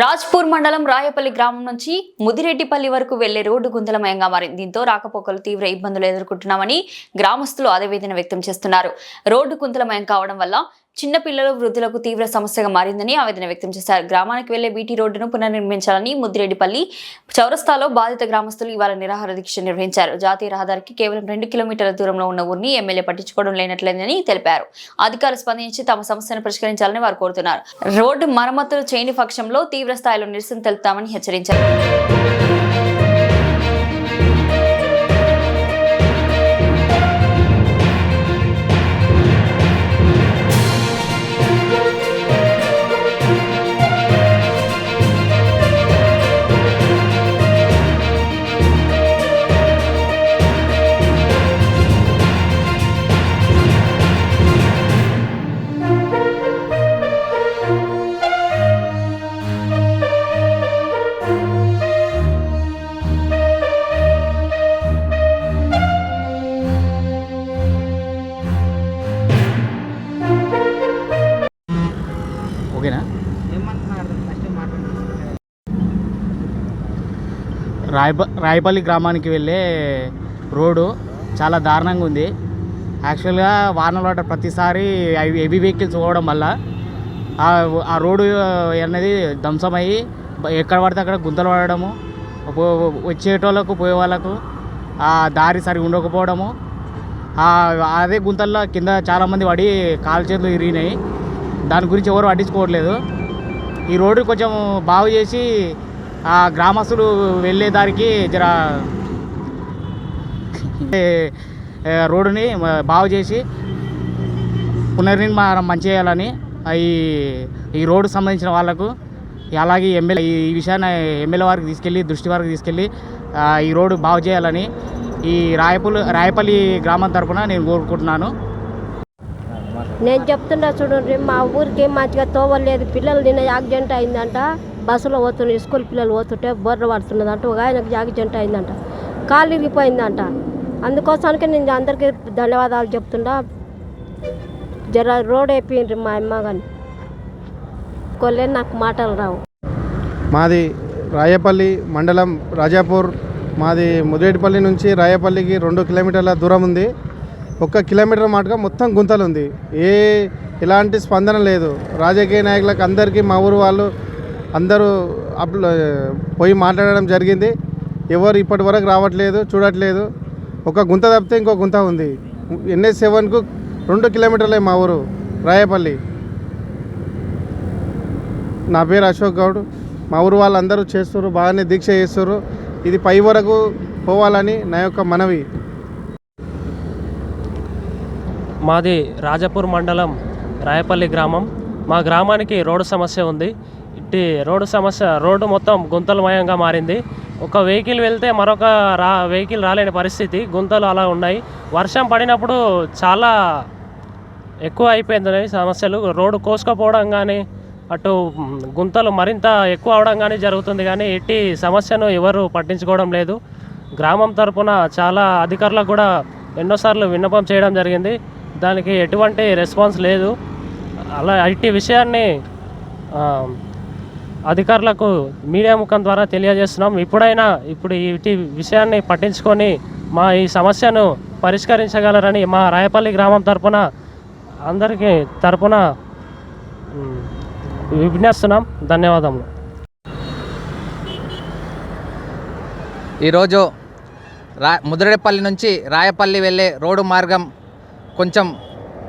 రాజ్పూర్ మండలం రాయపల్లి గ్రామం నుంచి ముదిరెడ్డిపల్లి వరకు వెళ్ళే రోడ్డు గుంతలమయంగా మారింది. దీంతో రాకపోకలు తీవ్ర ఇబ్బందులు ఎదుర్కొంటున్నామని గ్రామస్తులు ఆవేదన వ్యక్తం చేస్తున్నారు. రోడ్డు గుంతలమయం కావడం వల్ల చిన్నపిల్లలు వృద్ధులకు తీవ్ర సమస్యగా మారిందని ఆవేదన వ్యక్తం చేశారు. గ్రామానికి వెళ్ళే బీటీ రోడ్డును పునర్నిర్మించాలని ముద్దిరెడ్డిపల్లి చౌరస్తాలో బాధిత గ్రామస్తులు ఇవాళ నిరాహార దీక్ష నిర్వహించారు. జాతీయ రహదారికి కేవలం రెండు కిలోమీటర్ల దూరంలో ఉన్న ఊరిని ఎమ్మెల్యే పట్టించుకోవడం లేనట్లేదని తెలిపారు. అధికారులు స్పందించి తమ సమస్యను పరిష్కరించాలని వారు కోరుతున్నారు. రోడ్డు మరమ్మతులు చేయని పక్షంలో తీవ్ర స్థాయిలో నిరసన తెలుపుతామని హెచ్చరించారు. రాయప రాయపల్లి గ్రామానికి వెళ్ళే రోడ్డు చాలా దారుణంగా ఉంది. యాక్చువల్గా వానలు వాటర్ ప్రతిసారి హెవీ వెహికల్స్ పోవడం వల్ల ఆ రోడ్డు అనేది ధ్వంసమయ్యి ఎక్కడ పడితే అక్కడ గుంతలు పడడము వచ్చేటోళ్ళకు పోయే వాళ్ళకు ఆ దారి సరిగా ఉండకపోవడము. అదే గుంతల్లో కింద చాలామంది పడి కాలు చేతులు ఇరిగినాయి దాని గురించి ఎవరు పట్టించుకోవట్లేదు. ఈ రోడ్డు కొంచెం బాగు చేసి ఆ గ్రామస్తులు వెళ్ళే దారికి జర రోడ్డుని బాగు చేసి పునర్నిర్మాణం మంచి చేయాలని ఈ ఈ రోడ్డు సంబంధించిన వాళ్ళకు అలాగే ఎమ్మెల్యే ఈ విషయాన్ని ఎమ్మెల్యే వారికి తీసుకెళ్ళి దృష్టి వారికి తీసుకెళ్ళి ఈ రోడ్డు బాగు చేయాలని ఈ రాయపల్లి రాయపల్లి గ్రామం తరఫున నేను కోరుకుంటున్నాను. నేను చెప్తున్నా చూడండి మా ఊరికి మంచిగా తోవలేదు పిల్లలు నిన్న యాక్సిడెంట్ అయిందంట. బస్సులో పోతుండే స్కూల్ పిల్లలు పోతుంటే బొర్ర పడుతున్నదంట ఒక ఆయనకు యాక్సిడెంట్ అయిందంట. కాలు ఇరిగిపోయిందంట అందుకోసానికి నేను అందరికీ ధన్యవాదాలు చెప్తుండా. జర రోడ్ అయిపోయింది మా అమ్మ కానీ కొల్లే నాకు మాటలు రావు. మాది రాయపల్లి మండలం రాజాపూర్. మాది ముదిరేటిపల్లి నుంచి రాయపల్లికి రెండు కిలోమీటర్ల దూరం ఉంది. ఒక్క కిలోమీటర్ మాటగా మొత్తం గుంతలు ఉంది ఏ ఎలాంటి స్పందన లేదు. రాజకీయ నాయకులకు అందరికీ మా ఊరు వాళ్ళు అందరూ అప్ల పోయి మాట్లాడడం జరిగింది. ఎవరు ఇప్పటి వరకు రావట్లేదు చూడట్లేదు. ఒక గుంత తప్పితే ఇంకో గుంత ఉంది. ఎన్ఎస్ సెవెన్కు రెండు కిలోమీటర్లే మా ఊరు రాయపల్లి. నా పేరు అశోక్ గౌడ్. మా ఊరు వాళ్ళందరూ చేస్తారు బాగానే దీక్ష చేస్తారు ఇది పై వరకు పోవాలని నా యొక్క మనవి. మాది రాజపూర్ మండలం రాయపల్లి గ్రామం. మా గ్రామానికి రోడ్డు సమస్య ఉంది. కాబట్టి రోడ్డు సమస్య రోడ్డు మొత్తం గుంతలమయంగా మారింది. ఒక వెహికల్ వెళ్తే మరొక రా వెహికల్ రాలేని పరిస్థితి. గుంతలు అలా ఉన్నాయి. వర్షం పడినప్పుడు చాలా ఎక్కువ అయిపోయింది సమస్యలు. రోడ్డు కోసుకపోవడం కానీ అటు గుంతలు మరింత ఎక్కువ అవడం కానీ జరుగుతుంది కానీ ఎట్టి సమస్యను ఎవరు పట్టించుకోవడం లేదు. గ్రామం తరపున చాలా అధికారులకు కూడా ఎన్నోసార్లు విన్నపం చేయడం జరిగింది. దానికి ఎటువంటి రెస్పాన్స్ లేదు. అలా ఇట్టి విషయాన్ని అధికారులకు మీడియా ముఖం ద్వారా తెలియజేస్తున్నాం. ఇప్పుడైనా ఇప్పుడు ఇటు విషయాన్ని పట్టించుకొని మా ఈ సమస్యను పరిష్కరించగలరని మా రాయపల్లి గ్రామం తరపున అందరికీ తరపున మ్, విజ్ఞప్తున్నాం ధన్యవాదములు. ఈరోజు రా ముదిరేపల్లి నుంచి రాయపల్లి వెళ్ళే రోడ్డు మార్గం కొంచెం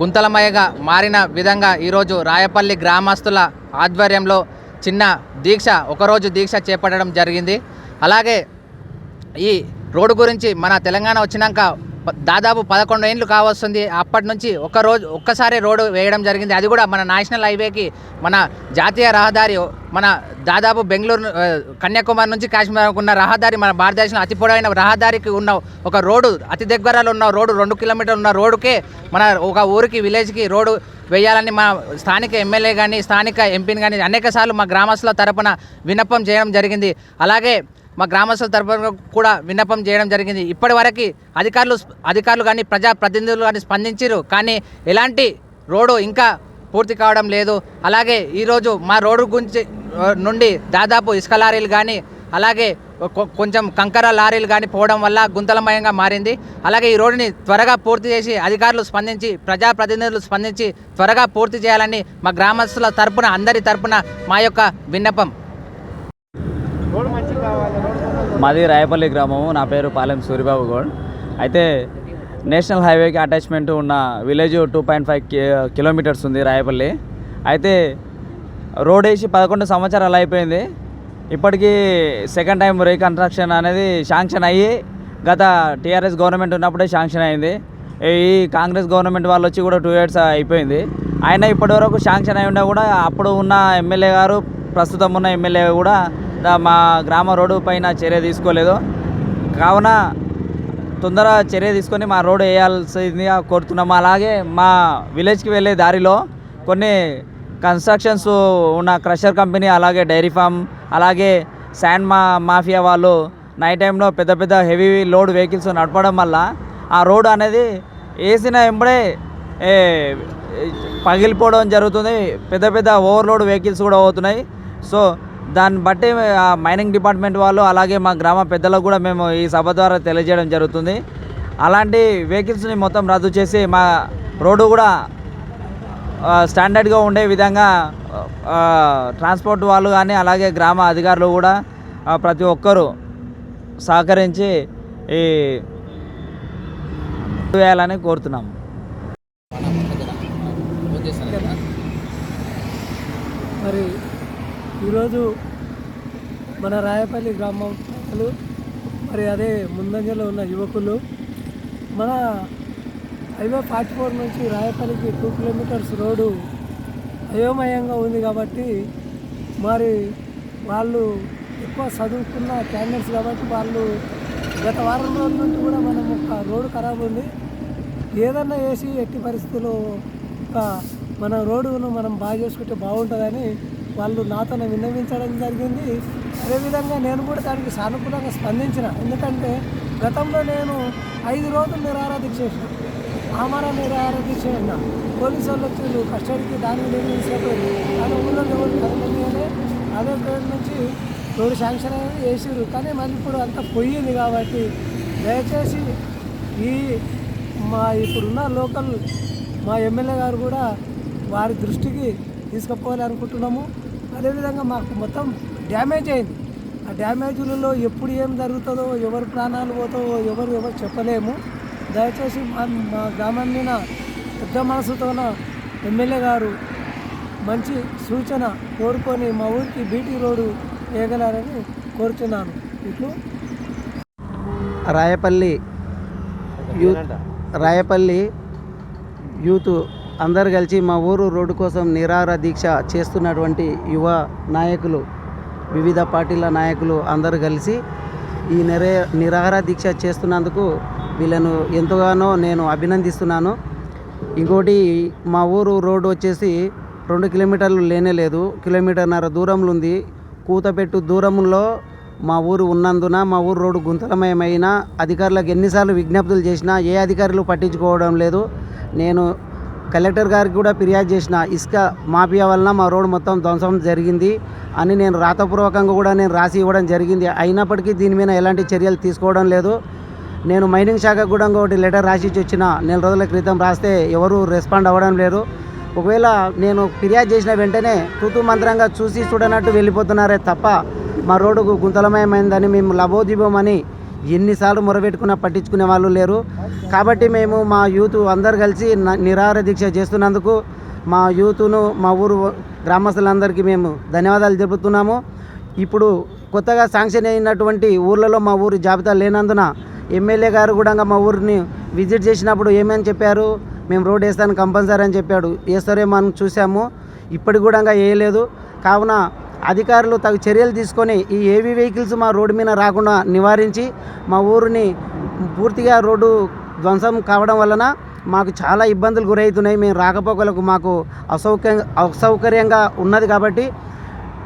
గుంతలమయగా మారిన విధంగా ఈరోజు రాయపల్లి గ్రామస్తుల ఆధ్వర్యంలో చిన్న దీక్ష ఒకరోజు దీక్ష చేపట్టడం జరిగింది. అలాగే ఈ రోడ్డు గురించి మన తెలంగాణ వచ్చినాక దాదాపు పదకొండు ఏళ్ళు కావస్తుంది అప్పటి నుంచి ఒక రోజు ఒక్కసారి రోడ్డు వేయడం జరిగింది. అది కూడా మన నేషనల్ హైవేకి మన జాతీయ రహదారి మన దాదాపు బెంగళూరు కన్యాకుమారి నుంచి కాశ్మీర్ ఉన్న రహదారి మన భారతదేశంలో అతి పొడవైన రహదారికి ఉన్న ఒక రోడ్డు అతి దగ్గరలో ఉన్న రోడ్డు రెండు కిలోమీటర్లు ఉన్న రోడ్డుకే మన ఒక ఊరికి విలేజ్కి రోడ్డు వేయాలని మా స్థానిక ఎమ్మెల్యే కానీ స్థానిక ఎంపీని కానీ అనేక సార్లు మా గ్రామస్తుల తరపున విన్నపం చేయడం జరిగింది. అలాగే మా గ్రామస్తుల తరపున కూడా విన్నపం చేయడం జరిగింది. ఇప్పటి వరకు అధికారులు అధికారులు కానీ ప్రజా ప్రతినిధులు కానీ స్పందించారు కానీ ఎలాంటి రోడ్డు ఇంకా పూర్తి కావడం లేదు. అలాగే ఈరోజు మా రోడ్డు గురించి నుండి దాదాపు ఇసుక లారీలు కానీ అలాగే కొంచెం కంకర లారీలు కానీ పోవడం వల్ల గుంతలమయంగా మారింది. అలాగే ఈ రోడ్డుని త్వరగా పూర్తి చేసి అధికారులు స్పందించి ప్రజాప్రతినిధులు స్పందించి త్వరగా పూర్తి చేయాలని మా గ్రామస్తుల తరపున అందరి తరపున మా యొక్క విన్నపం. మాది రాయపల్లి గ్రామము. నా పేరు పాలెం సూరిబాబు గౌడ్. అయితే నేషనల్ హైవేకి అటాచ్మెంట్ ఉన్న village two point five kilometers ఉంది రాయపల్లి. అయితే రోడ్ వేసి పదకొండు సంవత్సరాలు అయిపోయింది. ఇప్పటికీ సెకండ్ టైం రీకన్స్ట్రక్షన్ అనేది శాంక్షన్ అయ్యి గత టీఆర్ఎస్ గవర్నమెంట్ ఉన్నప్పుడే శాంక్షన్ అయింది. ఈ కాంగ్రెస్ గవర్నమెంట్ వాళ్ళు వచ్చి కూడా టూ ఇయర్స్ అయిపోయింది. అయినా ఇప్పటివరకు శాంక్షన్ అయి ఉన్నా కూడా అప్పుడు ఉన్న ఎమ్మెల్యే గారు ప్రస్తుతం ఉన్న ఎమ్మెల్యే కూడా మా గ్రామ రోడ్డు పైన చర్య తీసుకోలేదు. కావున తొందర చర్య తీసుకొని మా రోడ్డు వేయాల్సిందిగా కోరుతున్నాము అలాగే మా విలేజ్కి వెళ్ళే దారిలో కొన్ని కన్స్ట్రక్షన్స్ ఉన్న క్రషర్ కంపెనీ అలాగే డైరీ ఫామ్ అలాగే శాండ్ మా మాఫియా వాళ్ళు నైట్ టైంలో పెద్ద పెద్ద హెవీ లోడ్ వెహికల్స్ నడపడం వల్ల ఆ రోడ్ అనేది వేసిన వెంబడే పగిలిపోవడం జరుగుతుంది. పెద్ద పెద్ద ఓవర్లోడ్ వెహికల్స్ కూడా అవుతున్నాయి సో దాన్ని బట్టి ఆ మైనింగ్ డిపార్ట్మెంట్ వాళ్ళు అలాగే మా గ్రామ పెద్దలకు కూడా మేము ఈ సభ ద్వారా తెలియజేయడం జరుగుతుంది. అలాంటి వెహికల్స్ని మొత్తం రద్దు చేసి మా రోడ్డు కూడా స్టాండర్డ్గా ఉండే విధంగా ట్రాన్స్పోర్ట్ వాళ్ళు కానీ అలాగే గ్రామ అధికారులు కూడా ప్రతి ఒక్కరూ సహకరించి ఈ వేయాలని కోరుతున్నాము. మరి ఈరోజు మన రాయపల్లి గ్రామం మరి అదే ముందంజలో ఉన్న యువకులు మన హైవే ఫార్టీ ఫోర్ నుంచి రాయపల్లికి టూ కిలోమీటర్స్ రోడ్డు అయోమయంగా ఉంది కాబట్టి మరి వాళ్ళు ఎక్కువ చదువుకున్న క్యాండిడేట్స్ కాబట్టి వాళ్ళు గత వారం రోజుల నుంచి కూడా మనం ఒక రోడ్డు ఖరాబ్ ఉంది. ఏదన్నా వేసి ఎట్టి పరిస్థితుల్లో ఒక మన రోడ్డును మనం బాగా చేసుకుంటే బాగుంటుందని వాళ్ళు నాతో విన్నవించడం జరిగింది. అదేవిధంగా నేను కూడా దానికి సానుకూలంగా స్పందించిన. ఎందుకంటే గతంలో నేను ఐదు రోజులు నిరాహార దీక్ష చేసిన. ఆమరణ నిరాహార దీక్ష ఉన్నా పోలీసు వాళ్ళు వచ్చి కస్టడీకి దాన్ని నిర్ణయించేటప్పుడు కానీ ఊళ్ళో ఎవరు కదలని అదే పేరు నుంచి రోడ్డు శాంక్షన్ అనేది వేసారు కానీ మళ్ళీ ఇప్పుడు అంతా పోయింది కాబట్టి దయచేసి ఈ మా ఇప్పుడున్న లోకల్ మా ఎమ్మెల్యే గారు కూడా వారి దృష్టికి తీసుకుపోవాలి అనుకుంటున్నాము. అదేవిధంగా మాకు మొత్తం డ్యామేజ్ అయింది. ఆ డ్యామేజ్లలో ఎప్పుడు ఏం జరుగుతుందో ఎవరు ప్రాణాలు పోతావో ఎవరు ఎవరు చెప్పలేము. దయచేసి మా మా గ్రామం మీద పెద్ద మనసుతో ఎమ్మెల్యే గారు మంచి సూచన కోరుకొని మా ఊరికి బీటీ రోడ్డు వేయగలరని కోరుతున్నాను ఇట్లు రాయపల్లి యూత్ రాయపల్లి యూత్ అందరు కలిసి మా ఊరు రోడ్డు కోసం నిరార దీక్ష చేస్తున్నటువంటి యువ నాయకులు వివిధ పార్టీల నాయకులు అందరు కలిసి ఈ నిరే నిరాహార దీక్ష చేస్తున్నందుకు వీళ్ళను ఎంతగానో నేను అభినందిస్తున్నాను. ఇంకోటి మా ఊరు రోడ్డు వచ్చేసి రెండు కిలోమీటర్లు లేనే లేదు. కిలోమీటర్న్నర దూరంలో ఉంది కూతపెట్టు దూరంలో మా ఊరు ఉన్నందున మా ఊరు రోడ్డు గుంతలమయమైన అధికారులకు ఎన్నిసార్లు విజ్ఞప్తులు చేసినా ఏ అధికారులు పట్టించుకోవడం లేదు. నేను కలెక్టర్ గారికి కూడా ఫిర్యాదు చేసిన ఇసుక మాఫియా వలన మా రోడ్డు మొత్తం ధ్వంసం జరిగింది అని నేను రాతపూర్వకంగా కూడా నేను రాసి ఇవ్వడం జరిగింది. అయినప్పటికీ దీని మీద ఎలాంటి చర్యలు తీసుకోవడం లేదు. నేను మైనింగ్ శాఖ కూడా ఒకటి లెటర్ రాసి వచ్చిన నెల రోజుల క్రితం రాస్తే ఎవరు రెస్పాండ్ అవ్వడం లేరు ఒకవేళ నేను ఫిర్యాదు చేసిన వెంటనే తూతు మంత్రంగా చూసి చూడనట్టు వెళ్ళిపోతున్నారే తప్ప మా రోడ్డుకు గుంతలమయమైందని మేము లబోదిబోమని ఎన్నిసార్లు మొరబెట్టుకున్నా పట్టించుకునే వాళ్ళు లేరు. కాబట్టి మేము మా యూత్ అందరు కలిసి న- నిరాహార దీక్ష చేస్తున్నందుకు మా యూత్ను మా ఊరు గ్రామస్తులందరికీ మేము ధన్యవాదాలు తెలుపుతున్నాము. ఇప్పుడు కొత్తగా శాంక్షన్ అయినటువంటి ఊర్లలో మా ఊరు జాబితా లేనందున ఎమ్మెల్యే గారు కూడా మా ఊరిని విజిట్ చేసినప్పుడు ఏమని చెప్పారు? మేము రోడ్ వేస్తాను కంపల్సరీ అని చెప్పాడు. వేస్తారేమో మనం చూసాము. ఇప్పటికి కూడా వేయలేదు. కావున అధికారులు తగు చర్యలు తీసుకొని ఈ ఏవీ వెహికల్స్ మా రోడ్డు మీద రాకుండా నివారించి మా ఊరిని పూర్తిగా రోడ్డు ధ్వంసం కావడం వలన మాకు చాలా ఇబ్బందులు గురవుతున్నాయి. మేము రాకపోకలకు మాకు అసౌకర్యంగా అసౌకర్యంగా ఉన్నది కాబట్టి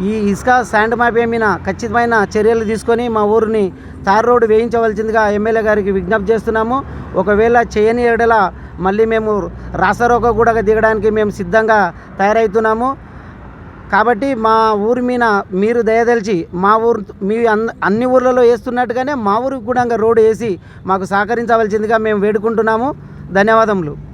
ఈ ఇసుక శాండ్ మాఫియా మీద ఖచ్చితమైన చర్యలు తీసుకొని మా ఊరిని తార్ రోడ్డు వేయించవలసిందిగా ఎమ్మెల్యే గారికి విజ్ఞప్తి చేస్తున్నాము. ఒకవేళ చేయని ఎడల మళ్ళీ మేము రాసరోక కూడా దిగడానికి మేము సిద్ధంగా తయారవుతున్నాము కాబట్టి మా ఊరి మీద మీరు దయదలిచి మా ఊరు మీ అన్- అన్ని ఊర్లలో వేస్తున్నట్టుగానే మా ఊరికి కూడా రోడ్డు వేసి మాకు సహకరించవలసిందిగా మేము వేడుకుంటున్నాము. ధన్యవాదములు.